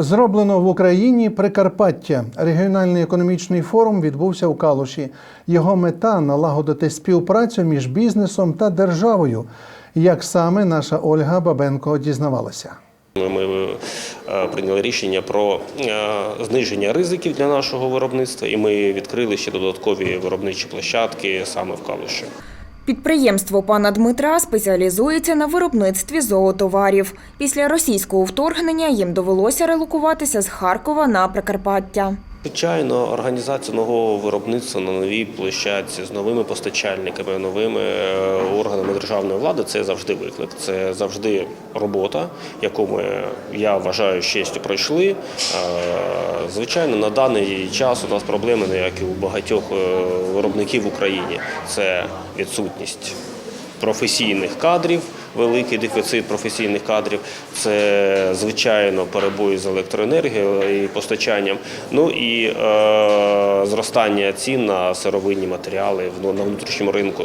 Зроблено в Україні Прикарпаття. Регіональний економічний форум відбувся у Калуші. Його мета налагодити співпрацю між бізнесом та державою. Як саме наша Ольга Бабенко дізнавалася. Ми, е, прийняли рішення про е, зниження ризиків для нашого виробництва, і ми відкрили ще додаткові виробничі площадки саме в Калуші. Підприємство пана Дмитра спеціалізується на виробництві зоотоварів. Після російського вторгнення їм довелося релокуватися з Харкова на Прикарпаття. Звичайно, організація нового виробництва на новій площадці з новими постачальниками, новими е, органами державної влади це завжди виклик. Це завжди робота, яку ми я вважаю честю пройшли. Е, Звичайно, на даний час у нас проблеми, як і у багатьох е, виробників в Україні. Це відсутність професійних кадрів, великий дефіцит професійних кадрів. Це звичайно перебої з електроенергією і постачанням. Ну і е, зростання цін на сировинні матеріали на внутрішньому ринку.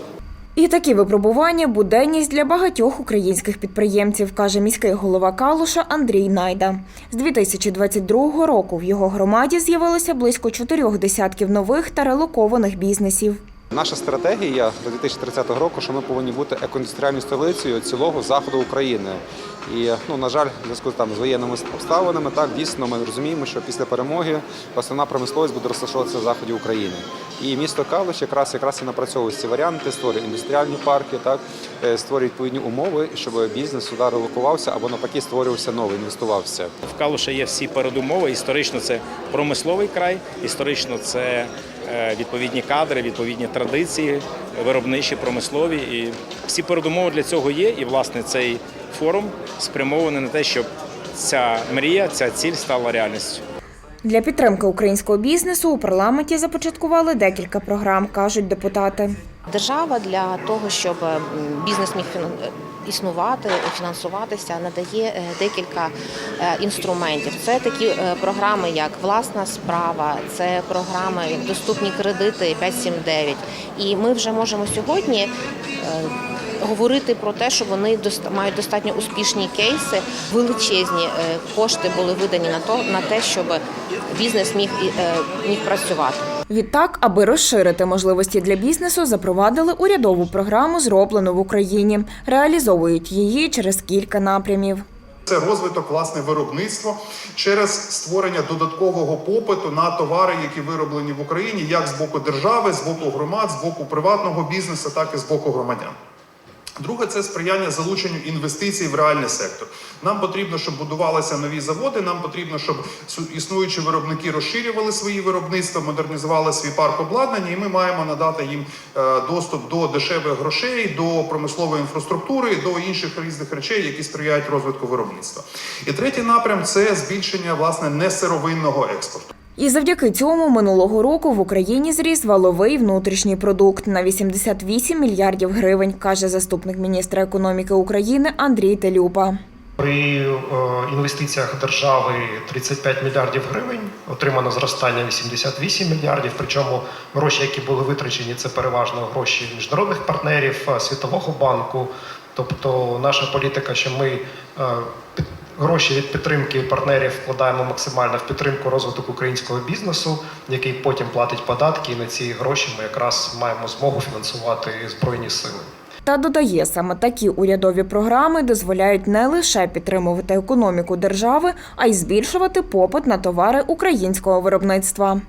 І такі випробування буденність для багатьох українських підприємців, каже міський голова Калуша Андрій Найда. З 2022 року в його громаді з'явилося близько чотирьох десятків нових та релокованих бізнесів. Наша стратегія до 2030 року, що ми повинні бути екоіндустріальною столицею цілого заходу України. І ну на жаль, в зв'язку там з воєнними обставинами, так дійсно ми розуміємо, що після перемоги основна промисловість буде розташовуватися в заході України. І місто Калуш якраз якраз і напрацьовує ці варіанти, створює індустріальні парки, так е, створює відповідні умови, щоб бізнес сюди релокувався або навпаки створювався новий, інвестувався. В Калуша є всі передумови. Історично це промисловий край, історично це відповідні кадри, відповідні традиції, виробничі, промислові. І всі передумови для цього є. І власне цей форум спрямований на те, щоб ця мрія, ця ціль стала реальністю. Для підтримки українського бізнесу у парламенті започаткували декілька програм, кажуть депутати. Держава для того, щоб бізнес міг фінан- існувати, фінансуватися, надає е, декілька е, інструментів. Це такі е, програми, як власна справа, це програми доступні кредити 579. І ми вже можемо сьогодні е, говорити про те, що вони мають достатньо успішні кейси, величезні е, кошти були видані на то на те, щоб бізнес міг е, міг працювати. Відтак, аби розширити можливості для бізнесу, запровадили урядову програму зроблену в Україні. Реалізовують її через кілька напрямів. Це розвиток власне виробництва через створення додаткового попиту на товари, які вироблені в Україні, як з боку держави, з боку громад, з боку приватного бізнесу, так і з боку громадян. Друге це сприяння залученню інвестицій в реальний сектор. Нам потрібно, щоб будувалися нові заводи. Нам потрібно, щоб існуючі виробники розширювали свої виробництва, модернізували свій парк обладнання, і ми маємо надати їм е, доступ до дешевих грошей, до промислової інфраструктури, до інших різних речей, які сприяють розвитку виробництва. І третій напрям це збільшення власне несировинного експорту. І завдяки цьому минулого року в Україні зріс валовий внутрішній продукт на 88 мільярдів гривень, каже заступник міністра економіки України Андрій Телюпа. При е, інвестиціях держави 35 мільярдів гривень отримано зростання 88 мільярдів. Причому гроші, які були витрачені, це переважно гроші міжнародних партнерів, е, Світового банку. Тобто, наша політика, що ми е, гроші від підтримки партнерів вкладаємо максимально в підтримку розвитку українського бізнесу, який потім платить податки, і на ці гроші ми якраз маємо змогу фінансувати збройні сили. Та додає, саме такі урядові програми дозволяють не лише підтримувати економіку держави, а й збільшувати попит на товари українського виробництва.